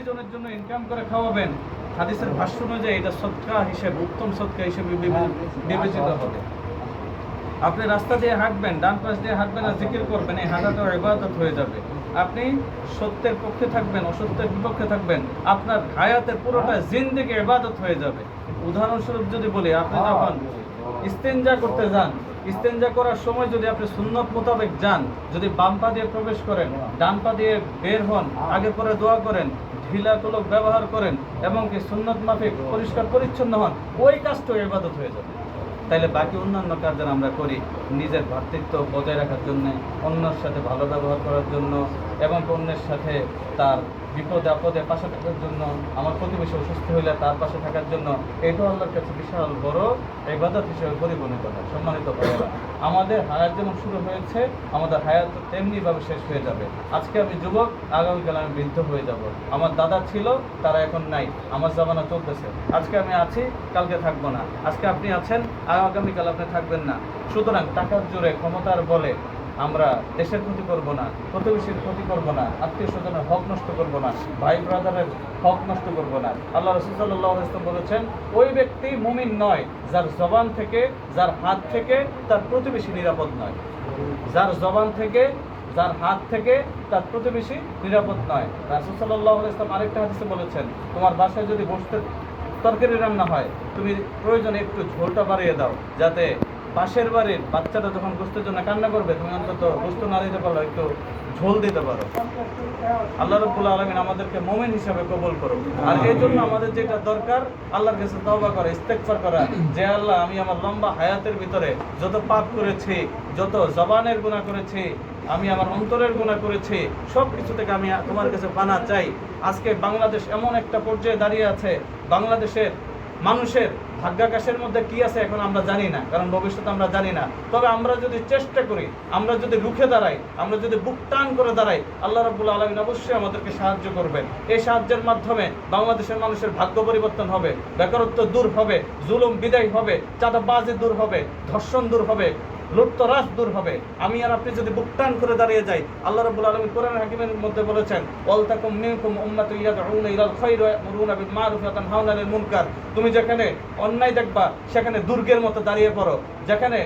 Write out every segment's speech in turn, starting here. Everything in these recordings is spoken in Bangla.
জনের জন্য ইনকাম করে খাওয়াবেন হাদিসের ভাষ্য অনুযায়ী এটা সৎকা হিসেবে উত্তম সৎকা হিসেবে বিবেচিত হবে। আপনি রাস্তা দিয়ে হাঁটবেন ডান পাশ দিয়ে হাঁটবেন আর জিকির করবেন এই হাঁটাটা ইবাদত হয়ে যাবে। আপনি সত্যের পক্ষে থাকবেন অসত্যের বিপক্ষে থাকবেন আপনার হায়াতের পুরোটা জিন্দিগি ইবাদত হয়ে যাবে। উদাহরণস্বরূপ যদি বলি আপনি যখন ইস্তেঞ্জা করতে যান ইস্তেঞ্জা করার সময় যদি আপনি সুন্নত মোতাবেক যান, যদি বাম পা দিয়ে প্রবেশ করেন, ডান পা দিয়ে বের হন, আগে পরে দোয়া করেন ঢিলা কলক ব্যবহার করেন এবং কি সুন্নত মাফিক পরিষ্কার পরিচ্ছন্ন হন, ওই কাজটা ইবাদত হয়ে যাবে। তাইলে বাকি অন্যান্য কাজ আমরা করি, নিজের ভ্রাতৃত্ব বজায় রাখার জন্য, অন্যের সাথে ভালো ব্যবহার করার জন্য এবং অন্যের সাথে তার বিপদে আপদে পাশে থাকার জন্য, আমার প্রতিবেশী অসুস্থ হইলে তার পাশে থাকার জন্য, এটাও আল্লাহর কাছে বিশাল বড় ইবাদত হিসেবে পরিগণিত হয় সম্মানিত ভাইয়েরা। আমাদের হায়াত যেমন শুরু হয়েছে, আমাদের হায়াত তেমনিভাবে শেষ হয়ে যাবে। আজকে আমি যুবক, আগামীকাল আমি বৃদ্ধ হয়ে যাব। আমার দাদা ছিল, তারা এখন নাই, আমার জামানা চলতেছে। আজকে আমি আছি, কালকে থাকব না। আজকে আপনি আছেন, আগামীকাল আপনি থাকবেন না। সুতরাং টাকার জোরে ক্ষমতার বলে আমরা দেশের ক্ষতি করব না, প্রতিবেশীর ক্ষতি করব না, আত্মীয় স্বজনের হক নষ্ট করব না, ভাই ব্রাদারের হক নষ্ট করব না। আল্লাহ রসুল্লাহ ইসলাম বলেছেন, ওই ব্যক্তি মুমিন নয়, যার জবান থেকে, যার হাত থেকে তার প্রতিবেশী নিরাপদ নয়। যার জবান থেকে, যার হাত থেকে তার প্রতিবেশী নিরাপদ নয়। রাসুল সাল্লাহ ইসলাম আরেকটা হাদিসে বলেছেন, তোমার বাসায় যদি বসতে তরকারি রান্না হয়, তুমি প্রয়োজনে একটু ঝোলটা বাড়িয়ে দাও, যাতে পাশের বাড়ির বাচ্চাটা যখন গোস্তের জন্য কান্না করবে, তুমি অন্তত গোস্ত না দিতে পারো একটু ঝোল দিতে পারো। আল্লাহ রব্বুল আলমিন আমাদেরকে মোমেন হিসাবে কবল করো আর এই জন্য আমাদের যেটা দরকার, আল্লাহর কাছে তওবা করা ইস্তেকফার করা, যে আল্লাহ আমি আমার লম্বা হায়াতের ভিতরে যত পাপ করেছি, যত জবানের গুণা করেছি, আমি আমার অন্তরের গুণা করেছি সব কিছু থেকে আমি তোমার কাছে পানা চাই। আজকে বাংলাদেশ এমন একটা পর্যায়ে দাঁড়িয়ে আছে, বাংলাদেশের মানুষের ভাগ্যাকাশের মধ্যে কি আছে এখন আমরা জানি না, কারণ ভবিষ্যৎ আমরা জানি না। তবে আমরা যদি চেষ্টা করি, আমরা যদি রুখে দাঁড়াই, আমরা যদি বুক টান করে দাঁড়াই, আল্লাহ রাবুল আলমিন অবশ্যই আমাদেরকে সাহায্য করবেন। এই সাহায্যের মাধ্যমে বাংলাদেশের মানুষের ভাগ্য পরিবর্তন হবে, বেকারত্ব দূর হবে, জুলুম বিদায় হবে, চাঁদাবাজি দূর হবে, ধর্ষণ দূর হবে লুপ্তরাজ দূর হবে। আমি আর আপনি যদি বুক টান করে দাঁড়িয়ে যাই আল্লাহ রাব্বুল আলামিন কোরআন হাকিমের মধ্যে বলেছেন ওয়াল তাকুম মিনকুম উম্মাতুন ইয়াদউনা ইলাল ওয়া ইয়ামুরুনা বিল মারুফ ওয়া তানহাউনা আনিল মুনকার। তুমি যেখানে অন্যায় দেখবা সেখানে দুর্গের মতো দাঁড়িয়ে পড়ো। যেখানে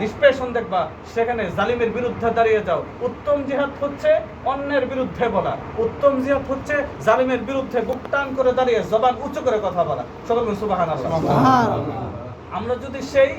নিষ্পেষণ দেখবা সেখানে জালিমের বিরুদ্ধে দাঁড়িয়ে যাও। উত্তম জিহাদ হচ্ছে অন্যের বিরুদ্ধে বলা। উত্তম জিহাদ হচ্ছে জালিমের বিরুদ্ধে বুক টান করে দাঁড়িয়ে জবান উঁচু করে কথা বলা। সকল সুবহানাল্লাহ। আমরা যদি সেই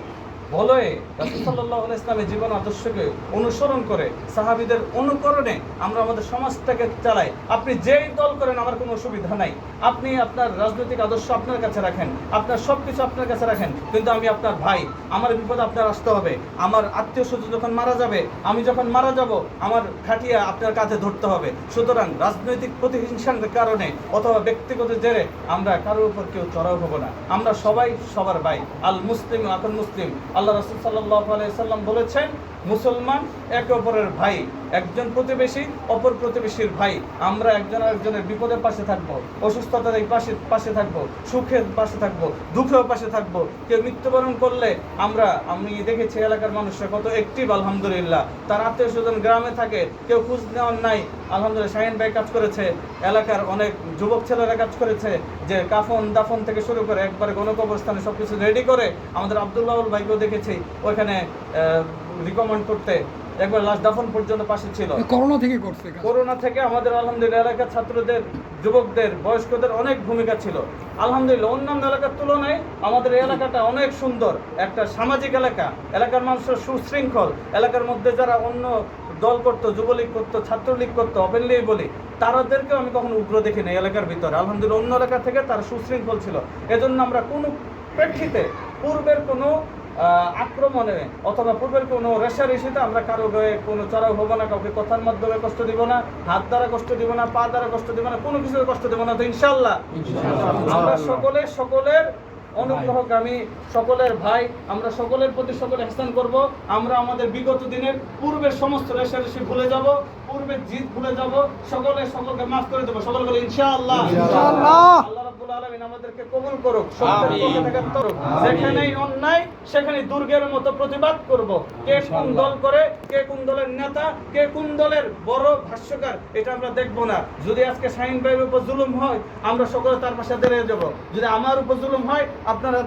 বলয়ে রাসূলুল্লাহ ইসলামের জীবন আদর্শকে অনুসরণ করে সাহাবীদের অনুকরণে আমরা আমাদের সমাজটাকে চালাই। আপনি যেই দল করেন, আমার কোনো অসুবিধা নাই। আপনি আপনার রাজনৈতিক আদর্শ আপনার কাছে রাখেন, আপনার সব কিছু আপনার কাছে রাখেন, কিন্তু আমি আপনার ভাই, আমার বিপদ আপনার আসতে হবে, আমার আত্মীয় স্বজন যখন মারা যাবে, আমি যখন মারা যাব, আমার খাটিয়া আপনার কাছে ধরতে হবে। সুতরাং রাজনৈতিক প্রতিহিংসার কারণে অথবা ব্যক্তিগত জেরে আমরা কারোর উপর কেউ চড়াও হব না। আমরা সবাই সবার ভাই আল মুসলিম এখন মুসলিম আল্লাহ রসুল সাল্লাম বলেছেন মুসলমান একে অপরের ভাই। একজন প্রতিবেশী, অপর প্রতিবেশীর ভাই। আমরা একজন আরেকজনের বিপদের পাশে থাকব, অসুস্থতার এই পাশে পাশে থাকব, সুখের পাশে থাকব, দুঃখের পাশে থাকব। কেউ মৃত্যুবরণ করলে আমরা আমি দেখেছি এলাকার মানুষরা কত একটিভ আলহামদুলিল্লাহ। তার আত্মীয় স্বজন গ্রামে থাকে, কেউ খোঁজ নেওয়ার নাই। আলহামদুলিল্লাহ, শাহিন ভাই কাজ করেছে। এলাকার অনেক যুবক ছেলেরা কাজ করেছে, যে কাফন দাফন থেকে শুরু করে একবারে গণকবরস্থানে সব কিছু রেডি করে। আমাদের আবদুল্লাহ ভাইকেও দেখেছি, ওইখানে রিকমেন্ড করতে একবার লাশ দাফন পর্যন্ত পাশে ছিল। করোনা থেকে করছে করোনা থেকে আমাদের আলহামদুলিল্লাহ এলাকার ছাত্রদের যুবকদের বয়স্কদের অনেক ভূমিকা ছিল। আলহামদুলিল্লাহ অন্যান্য এলাকার তুলনায় আমাদের এই এলাকাটা অনেক সুন্দর। একটা সামাজিক এলাকা এলাকার মানুষের সুশৃঙ্খল এলাকার মধ্যে যারা অন্য দল করতো যুবলীগ করতো ছাত্রলীগ করতো ওপেনলি বলি তাদেরকেও আমি কখনো উগ্র দেখিনি এই এলাকার ভিতরে। আলহামদুলিল্লাহ অন্য এলাকা থেকে তারা সুশৃঙ্খল ছিল। এজন্য আমরা কোনো প্রেক্ষিতে পূর্বের কোনো আক্রমণে অথবা পূর্বের কোনো রেশারেশিতে আমরা কারও গায়ে কোনো চড়াও হব না কাউকে কথার মাধ্যমে কষ্ট দিব না হাত দ্বারা কষ্ট দিব না পা দ্বারা কষ্ট দিব না কোনো কিছু কষ্ট দিব না তো ইনশাল্লাহ আমরা সকলে সকলের অনুগ্রহকামী সকলের ভাই আমরা সকলের প্রতি সকলে হেসান করব। আমরা আমাদের বিগত দিনের পূর্বের সমস্ত রেশারেশি ভুলে যাব পূর্বের জিত ভুলে যাব সকলে সকলকে মাফ করে দেবো। সকল বলে ইনশাআল্লাহ। ইনশাআল্লাহ। আল্লাহ রাব্বুল আলমিন আমাদেরকে কবুল করুক। যেখানেই অন্যায় সেখানে দুর্গের মতো প্রতিবাদ করব। কে কোন দল করে কে কোন দলের নেতা কে কোন দলের বড় ভাষ্যকার এটা আমরা দেখব না। যদি আজকে শাহিন ভাইয়ের উপর জুলুম হয় আমরা সকলে তার পাশে দাঁড়িয়ে যাব। যদি আমার উপর জুলুম হয় আপনারা